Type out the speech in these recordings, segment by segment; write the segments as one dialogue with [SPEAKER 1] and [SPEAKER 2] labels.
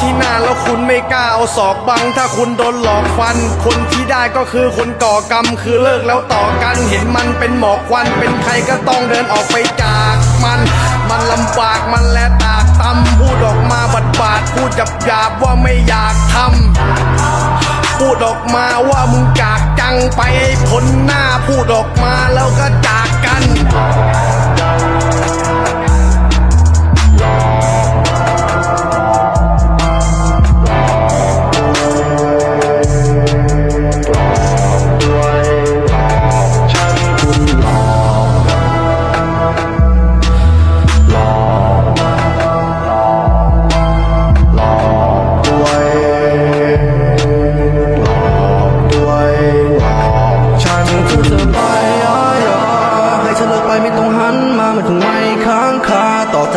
[SPEAKER 1] ที่นานแล้วคุณไม่กล้าเอาศอกบัง ถ้าคุณโดนหลอกฟัน คนที่ได้ก็คือคนก่อกรรม คือเลิกแล้วต่อกัน เห็นมันเป็นหมอกควัน เป็นใครก็ต้องเดินออกไปจากมัน มันลำบากมันและตากตำพูดออกมาบัดบาดพูดจับหยาบว่าไม่อยากทำพูดออกมาว่ามึงจากจังไปให้พ้นหน้าพูดออกมาแล้วก็จากกัน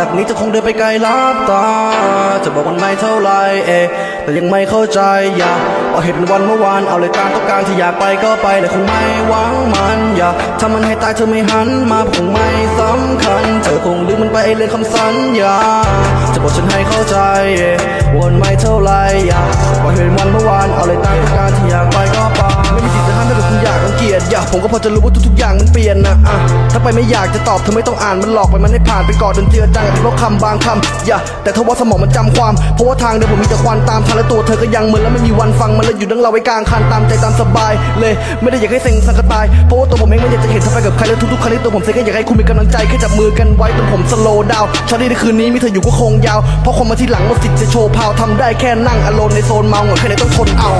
[SPEAKER 2] จากนี้จะคงเดินไปไกลลับตา จะบอกมันไม่เท่าไรเอะแต่ยังไม่เข้าใจอย่าเอาเหตุวันเมื่อวานเอาเลยตามต้องการที่อยากไปก็ไปแต่คงไม่หวังมันอย่าถ้ามันให้ตายเธอไม่หันมาคงไม่สำคัญเธอคงลืมมันไปเรื่องคำสัญญาจะบอกฉันให้เข้าใจเอะวนไม่เท่าไรอย่าว่าเหตุวันเมื่อวานเอาเลยตามต้องการที่อยากไปก็ไป เกียจอย่าผมก็พอจะรู้ว่าทุกๆอย่างมันเปลี่ยนนะอะถ้าไปไม่อยากจะตอบเธอไม่ต้องอ่านมันหลอกไปมันให้ผ่านไปก่อนจนเจือจางกับเพราะคำบางคำอย่าแต่ถ้าว่าสมองมันจำความเพราะว่าทางเดินผมมีแต่ควันตามทางและตัวเธอก็ยังเหมือนแล้วไม่มีวันฟังมันแล้วอยู่ดังเราไว้กลางคันตามใจตามสบาย เลยไม่ได้อยากให้เซ็งสังกตายเพราะว่าตัวผมเองไม่อยากจะเห็นเธอไปกับใครแล้วทุกๆครั้งที่ตัวผมเซ็งแค่อยากให้คุณมีกำลังใจแค่จับมือกันไว้จนผมสโลว์ดาวชาลีในคืนนี้มีเธออยู่ก็คงยาวเพราะคนมาที่หลังหมดสิทธิ์จะโชว์พาวทำได้แค่นั่งอโลนในโซนเมาเหงาแค่ไหนต้องทนเอา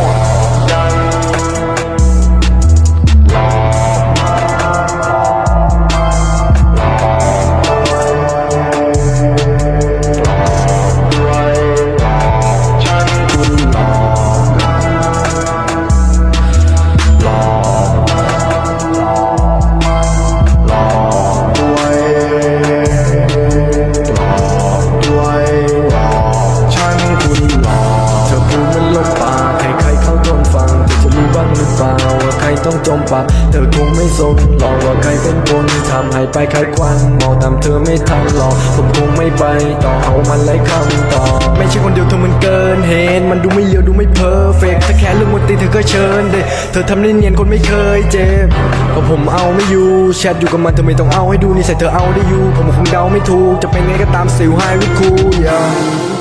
[SPEAKER 2] มปากเธอคงไม่สนหรอกว่าใครเป็นคนทำให้ไปใครควันมองตามเธอไม่ทันหรอกผมคงไม่ไปต่อเอามันไล่คำตอบไม่ใช่คนเดียวเธอมันเกินเหตุมันดูไม่เลียวดูไม่เพอร์เฟกถ้าแค่เรื่องมนตีเธอก็เชิญเดเธอทำได้เนียนคนไม่เคยเจ็บก็ผมเอาไม่อยู่แชทอยู่กับมันเธอไม่ต้องเอาให้ดูนี่ใส่เธอเอาได้อยู่ผมคงเดาไม่ถูกจะเป็นไงก็ตามสิวไฮวิคูอย่า